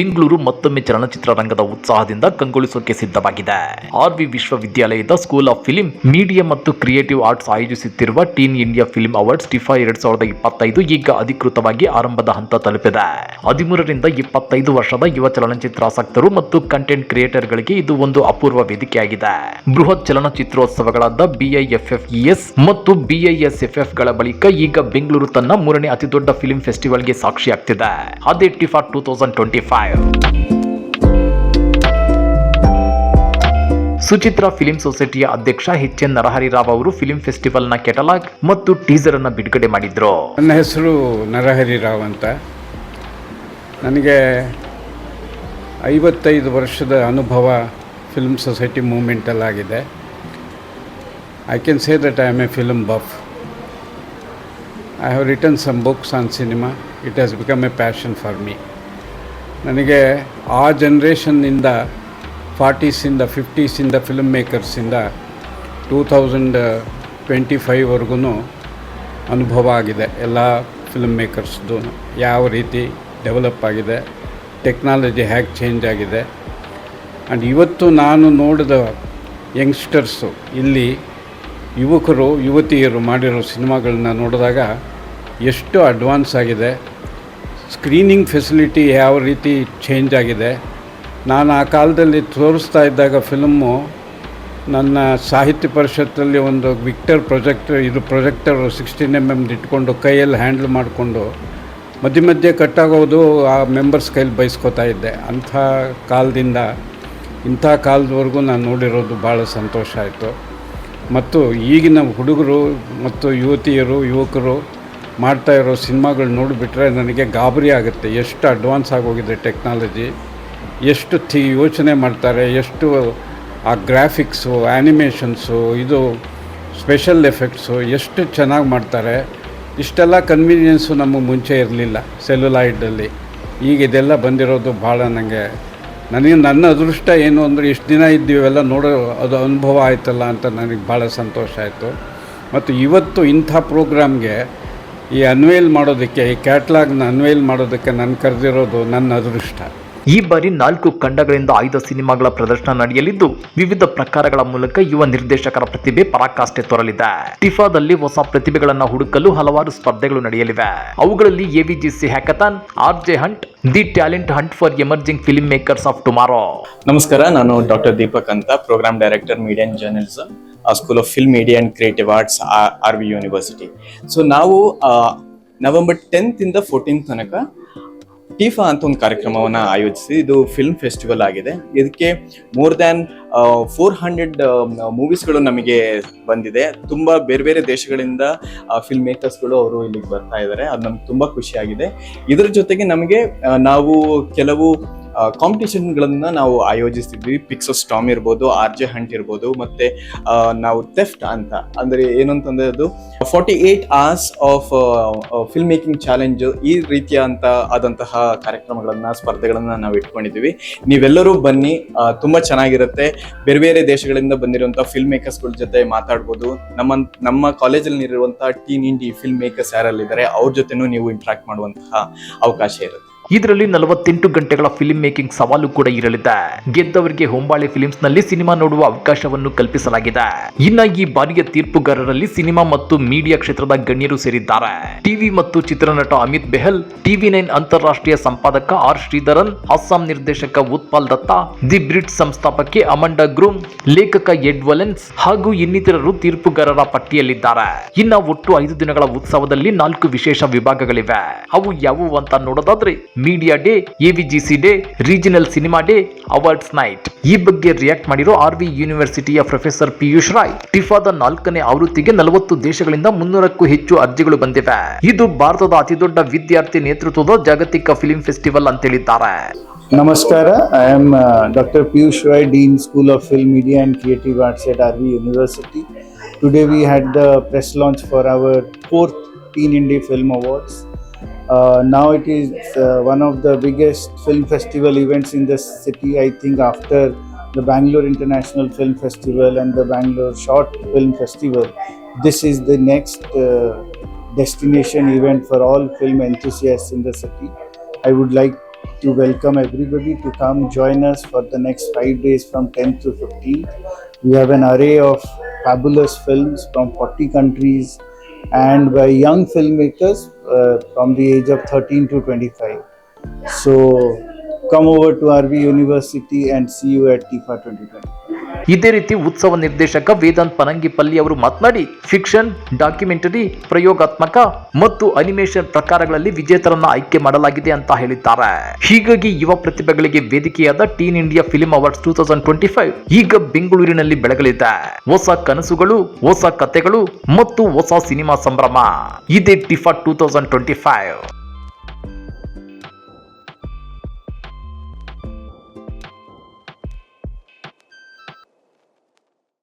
ಬೆಂಗಳೂರು ಮತ್ತೊಮ್ಮೆ ಚಲನಚಿತ್ರ ರಂಗದ ಉತ್ಸಾಹದಿಂದ ಕಂಗೊಳಿಸೋಕೆ ಸಿದ್ಧವಾಗಿದೆ. ಆರ್ ವಿ ವಿಶ್ವವಿದ್ಯಾಲಯದ ಸ್ಕೂಲ್ ಆಫ್ ಫಿಲಂ, ಮೀಡಿಯಾ ಮತ್ತು creative arts ಆಯೋಜಿಸುತ್ತಿರುವ teen India film awards TIFA ಎರಡ್ ಸಾವಿರದ ಇಪ್ಪತ್ತೈದು ಈಗ ಅಧಿಕೃತವಾಗಿ ಆರಂಭದ ಹಂತ ತಲುಪಿದೆ. ಹದಿಮೂರರಿಂದ ಇಪ್ಪತ್ತೈದು ವರ್ಷದ ಯುವ ಚಲನಚಿತ್ರ ಆಸಕ್ತರು ಮತ್ತು ಕಂಟೆಂಟ್ ಕ್ರಿಯೇಟರ್ಗಳಿಗೆ ಇದು ಒಂದು ಅಪೂರ್ವ ವೇದಿಕೆಯಾಗಿದೆ. ಬೃಹತ್ ಚಲನಚಿತ್ರೋತ್ಸವಗಳಾದ ಬಿಐಎಫ್ಎಫ್ಇಎಸ್ ಮತ್ತು ಬಿಐಎಸ್ಎಫ್ಎಫ್ಗಳ ಬಳಿಕ ಈಗ ಬೆಂಗಳೂರು ತನ್ನ ಮೂರನೇ ಅತಿದೊಡ್ಡ ಫಿಲ್ಮ್ ಫೆಸ್ಟಿವಲ್ಗೆ ಸಾಕ್ಷಿಯಾಗ್ತಿದೆ. ಅದೇ ಟಿಫಾ two thousand twenty five. Suchitra film ಸೊಸೈಟಿಯ ಅಧ್ಯಕ್ಷ ಎಚ್ ಎನ್ ನರಹರಿ ರಾವ್ ಅವರು ಫಿಲಿಂ ಫೆಸ್ಟಿವಲ್ನ ಕೆಟಲಾಗ್ ಮತ್ತು ಟೀಸರ್ ಅನ್ನು ಬಿಡುಗಡೆ ಮಾಡಿದ್ರು. ನನ್ನ ಹೆಸರು ನರಹರಿ ರಾವ್ ಅಂತ. ನನಗೆ ಐವತ್ತೈದು ವರ್ಷದ ಅನುಭವ film society ಮೂಮೆಂಟಲ್ಲಾಗಿದೆ I can say that I am a film buff I have written some books on cinema it has become a passion for me ನನಗೆ ಆ ಜನ್ರೇಷನ್ನಿಂದ ಫಾರ್ಟೀಸಿಂದ, ಫಿಫ್ಟೀಸಿಂದ ಫಿಲ್ಮ್ ಮೇಕರ್ಸಿಂದ ಟೂ ತೌಸಂಡ್ ಟ್ವೆಂಟಿ ಫೈವ್ವರೆಗೂ ಅನುಭವ ಆಗಿದೆ ಎಲ್ಲ ಫಿಲ್ಮ್ ಮೇಕರ್ಸ್ದು ಯಾವ ರೀತಿ ಡೆವಲಪ್ ಆಗಿದೆ ಟೆಕ್ನಾಲಜಿ ಹೇಗೆ ಚೇಂಜ್ ಆಗಿದೆ. ಆ್ಯಂಡ್ ಇವತ್ತು ನಾನು ನೋಡಿದ ಯಂಗ್ಸ್ಟರ್ಸು ಇಲ್ಲಿ ಯುವಕರು, ಯುವತಿಯರು ಮಾಡಿರೋ ಸಿನಿಮಾಗಳನ್ನ ನೋಡಿದಾಗ ಎಷ್ಟು ಅಡ್ವಾನ್ಸ್ ಆಗಿದೆ ಸ್ಕ್ರೀನಿಂಗ್ ಫೆಸಿಲಿಟಿ ಯಾವ ರೀತಿ ಚೇಂಜ್ ಆಗಿದೆ? ನಾನು ಆ ಕಾಲದಲ್ಲಿ ತೋರಿಸ್ತಾ ಇದ್ದಾಗ ಫಿಲಮ್ಮು ನನ್ನ ಸಾಹಿತ್ಯ ಪರಿಷತ್ತಲ್ಲಿ ಒಂದು ವಿಕ್ಟರ್ ಪ್ರೊಜೆಕ್ಟರ್, ಇದು ಪ್ರೊಜೆಕ್ಟರ್ ಸಿಕ್ಸ್ಟೀನ್ ಎಂ ಎಂ ಇಟ್ಕೊಂಡು ಕೈಯಲ್ಲಿ ಹ್ಯಾಂಡಲ್ ಮಾಡಿಕೊಂಡು ಮಧ್ಯೆ ಮಧ್ಯೆ ಕಟ್ಟಾಗೋದು ಆ ಮೆಂಬರ್ಸ್ ಕೈಲಿ ಬಯಸ್ಕೊತಾ ಇದ್ದೆ. ಅಂಥ ಕಾಲದಿಂದ ಇಂಥ ಕಾಲದವರೆಗೂ ನಾನು ನೋಡಿರೋದು ಭಾಳ ಸಂತೋಷ ಆಯಿತು. ಮತ್ತು ಈಗಿನ ಹುಡುಗರು ಮತ್ತು ಯುವತಿಯರು, ಯುವಕರು ಮಾಡ್ತಾ ಇರೋ ಸಿನಿಮಾಗಳು ನೋಡಿಬಿಟ್ರೆ ನನಗೆ ಗಾಬರಿ ಆಗುತ್ತೆ. ಎಷ್ಟು ಅಡ್ವಾನ್ಸ್ ಆಗೋಗಿದೆ ಟೆಕ್ನಾಲಜಿ. ಎಷ್ಟು ಥಿ ಯೋಚನೆ ಮಾಡ್ತಾರೆ. ಎಷ್ಟು ಆ ಗ್ರಾಫಿಕ್ಸು ಆ್ಯನಿಮೇಷನ್ಸು ಇದು ಸ್ಪೆಷಲ್ ಎಫೆಕ್ಟ್ಸು ಎಷ್ಟು ಚೆನ್ನಾಗಿ ಮಾಡ್ತಾರೆ. ಇಷ್ಟೆಲ್ಲ ಕನ್ವೀನಿಯನ್ಸು ನಮಗೆ ಮುಂಚೆ ಇರಲಿಲ್ಲ ಸೆಲ್ಯುಲಾಯ್ಡಲ್ಲಿ ಈಗ ಇದೆಲ್ಲ ಬಂದಿರೋದು ಭಾಳ ನನಗೆ ನನಗೆ ನನ್ನ ಅದೃಷ್ಟ ಏನು ಅಂದರೆ ಇಷ್ಟು ದಿನ ಇದ್ದೀವೆಲ್ಲ ನೋಡೋ ಅದು ಅನುಭವ ಆಯ್ತಲ್ಲ ಅಂತ ನನಗೆ ಭಾಳ ಸಂತೋಷ ಆಯಿತು. ಮತ್ತು ಇವತ್ತು ಇಂಥ ಪ್ರೋಗ್ರಾಮ್ಗೆ ಈ ಅನ್ವೇಲ್ ಮಾಡೋದಕ್ಕೆ ಈ ಕ್ಯಾಟ್ಲಾಗ್ನ ಅನ್ವೇಲ್ ಮಾಡೋದಕ್ಕೆ ನನ್ನ ಕರೆದಿರೋದು ನನ್ನ ಅದೃಷ್ಟ. ಈ ಬಾರಿ ನಾಲ್ಕು ಖಂಡಗಳಿಂದ ಆಯ್ದ ಸಿನಿಮಾಗಳ ಪ್ರದರ್ಶನ ನಡೆಯಲಿದ್ದು ವಿವಿಧ ಪ್ರಕಾರಗಳ ಮೂಲಕ ಯುವ ನಿರ್ದೇಶಕರ ಪ್ರತಿಭೆ ಪರಾಕಾಷ್ಠೆ ತೋರಲಿದೆ. ಟಿಫಾದಲ್ಲಿ ಹೊಸ ಪ್ರತಿಭೆಗಳನ್ನ ಹುಡುಕಲು ಹಲವಾರು ಸ್ಪರ್ಧೆಗಳು ನಡೆಯಲಿವೆ. ಅವುಗಳಲ್ಲಿ AVGC hackathon R J hunt the talent hunt for emerging film makers of tomorrow. ನಮಸ್ಕಾರ ನಾನು ಡಾಕ್ಟರ್ ದೀಪಕ್ ಅಂತ program director media journalism. Journalism school of film media and creative arts R V university so ನಾವು November tenth ಇಂದ fourteen ತನಕ TIFA ಅಂತ ಒಂದು ಕಾರ್ಯಕ್ರಮವನ್ನು ಆಯೋಜಿಸಿ, ಇದು ಫಿಲ್ಮ್ ಫೆಸ್ಟಿವಲ್ ಆಗಿದೆ. ಇದಕ್ಕೆ ಮೋರ್ ದ್ಯಾನ್ ಫೋರ್ ಹಂಡ್ರೆಡ್ ಮೂವೀಸ್ಗಳು ನಮಗೆ ಬಂದಿದೆ. ತುಂಬ ಬೇರೆ ಬೇರೆ ದೇಶಗಳಿಂದ ಫಿಲ್ಮ್ ಮೇಕರ್ಸ್ಗಳು ಅವರು ಇಲ್ಲಿಗೆ ಬರ್ತಾ ಇದ್ದಾರೆ. ಅದು ನಮ್ಗೆ ತುಂಬ ಖುಷಿಯಾಗಿದೆ. ಇದರ ಜೊತೆಗೆ ನಮಗೆ ನಾವು ಕೆಲವು ಕಾಂಪಿಟೇಷನ್ಗಳನ್ನ ನಾವು ಆಯೋಜಿಸ್ತಿದ್ವಿ. ಪಿಕ್ಸೋ ಸ್ಟಾಮ್ ಇರ್ಬೋದು, ಆರ್ ಜೆ ಹಂಟ್ ಇರ್ಬೋದು, ಮತ್ತೆ ನಾವು ಥೆಫ್ಟ್ ಅಂತ. ಅಂದ್ರೆ ಏನು ಅಂತಂದರೆ ಅದು forty eight hours of film making challenge ಈ ರೀತಿಯ ಅಂತ ಆದಂತಹ ಕಾರ್ಯಕ್ರಮಗಳನ್ನು, ಸ್ಪರ್ಧೆಗಳನ್ನು ನಾವು ಇಟ್ಕೊಂಡಿದ್ದೀವಿ. ನೀವೆಲ್ಲರೂ ಬನ್ನಿ. ತುಂಬ ಚೆನ್ನಾಗಿರುತ್ತೆ. ಬೇರೆ ಬೇರೆ ದೇಶಗಳಿಂದ ಬಂದಿರುವಂಥ ಫಿಲ್ಮ್ ಮೇಕರ್ಸ್ಗಳ ಜೊತೆ ಮಾತಾಡ್ಬೋದು. ನಮ್ಮ ನಮ್ಮ ಕಾಲೇಜಲ್ಲಿ ಇರುವಂತಹ ಟೀನ್ ಇಂಡಿ ಫಿಲ್ಮ್ ಮೇಕರ್ಸ್ ಯಾರಲ್ಲಿದ್ದಾರೆ ಅವ್ರ ಜೊತೆನೂ ನೀವು ಇಂಟ್ರಾಕ್ಟ್ ಮಾಡುವಂತಹ ಅವಕಾಶ ಇರುತ್ತೆ. ಇದರಲ್ಲಿ ನಲವತ್ತೆಂಟು ಗಂಟೆಗಳ ಫಿಲ್ಮ್ ಮೇಕಿಂಗ್ ಸವಾಲು ಕೂಡ ಇರಲಿದೆ. ಗೆದ್ದವರಿಗೆ ಹೊಂಬಾಳೆ ಫಿಲಿಮ್ಸ್ನಲ್ಲಿ ಸಿನಿಮಾ ನೋಡುವ ಅವಕಾಶವನ್ನು ಕಲ್ಪಿಸಲಾಗಿದೆ. ಇನ್ನ ಈ ಬಾರಿಯ ತೀರ್ಪುಗಾರರಲ್ಲಿ ಸಿನಿಮಾ ಮತ್ತು ಮೀಡಿಯಾ ಕ್ಷೇತ್ರದ ಗಣ್ಯರು ಸೇರಿದ್ದಾರೆ. ಟಿವಿ ಮತ್ತು ಚಿತ್ರನಟ ಅಮಿತ್ ಬೆಹಲ್, ಟಿವಿ ನೈನ್ ಅಂತಾರಾಷ್ಟ್ರೀಯ ಸಂಪಾದಕ ಆರ್ ಶ್ರೀಧರನ್, ಅಸ್ಸಾಂ ನಿರ್ದೇಶಕ ಉತ್ಪಾಲ್ ದತ್ತ, ದಿ ಬ್ರಿಡ್ ಸಂಸ್ಥಾಪಕಿ ಅಮಂಡ ಗ್ರೂಮ್, ಲೇಖಕ ಎಡ್ ವಲೆನ್ಸ್ ಹಾಗೂ ಇನ್ನಿತರರು ತೀರ್ಪುಗಾರರ ಪಟ್ಟಿಯಲ್ಲಿದ್ದಾರೆ. ಇನ್ನ ಒಟ್ಟು ಐದು ದಿನಗಳ ಉತ್ಸವದಲ್ಲಿ ನಾಲ್ಕು ವಿಶೇಷ ವಿಭಾಗಗಳಿವೆ. ಅವು ಯಾವುವು ಅಂತ ನೋಡೋದಾದ್ರೆ media day AVGC day regional cinema day awards night ಈ ಬಗ್ಗೆ ರಿಯಾಕ್ಟ್ ಮಾಡಿರೋ ಆರ್ ವಿ ಯೂನಿವರ್ಸಿಟಿಯ ಪ್ರೊಫೆಸರ್ ಪಿಯೂಷ್ ರಾಯ್ ಟಿಫಾದ ನಾಲ್ಕನೇ ಆವೃತ್ತಿಗೆ ನಲವತ್ತು ದೇಶಗಳಿಂದ ಮುನ್ನೂರಕ್ಕೂ ಹೆಚ್ಚು ಅರ್ಜಿಗಳು ಬಂದಿವೆ. ಇದು ಭಾರತದ ಅತಿದೊಡ್ಡ ವಿದ್ಯಾರ್ಥಿ ನೇತೃತ್ವದ ಜಾಗತಿಕ ಫಿಲ್ಮ್ ಫೆಸ್ಟಿವಲ್ ಅಂತ ಹೇಳಿದ್ದಾರೆ ನಮಸ್ಕಾರ I am doctor Piyush Roy dean school of film media and creative arts at R V university today we had the press launch for our fourth teen India film Awards. Uh, now it is uh, one of the biggest film festival events in the city, I think, after the Bangalore International Film Festival and the Bangalore Short Film Festival. This is the next uh, destination event for all film enthusiasts in the city. I would like to welcome everybody to come join us for the next five days from 10th to 15th. We have an array of fabulous films from 40 countries and by young filmmakers uh, from the age of 13 to 25. So come over to RV University and see you at TIFA 2020. ಇದೇ ರೀತಿ ಉತ್ಸವ ನಿರ್ದೇಶಕ ವೇದಾಂತ್ ಪನಂಗಿಪಲ್ಲಿ ಅವರು ಮಾತನಾಡಿ fiction documentary ಪ್ರಯೋಗಾತ್ಮಕ ಮತ್ತು animation ಪ್ರಕಾರಗಳಲ್ಲಿ ವಿಜೇತರನ್ನ ಆಯ್ಕೆ ಮಾಡಲಾಗಿದೆ ಅಂತ ಹೇಳಿದ್ದಾರೆ. ಹೀಗಾಗಿ ಯುವ ಪ್ರತಿಭೆಗಳಿಗೆ ವೇದಿಕೆಯಾದ teen India film awards two thousand twenty five ಈಗ ಬೆಂಗಳೂರಿನಲ್ಲಿ ಬೆಳಗಲಿದೆ. ಹೊಸ ಕನಸುಗಳು, ಹೊಸ ಕಥೆಗಳು ಮತ್ತು ಹೊಸ ಸಿನಿಮಾ ಸಂಭ್ರಮ. ಇದೇ TIFA two thousand twenty five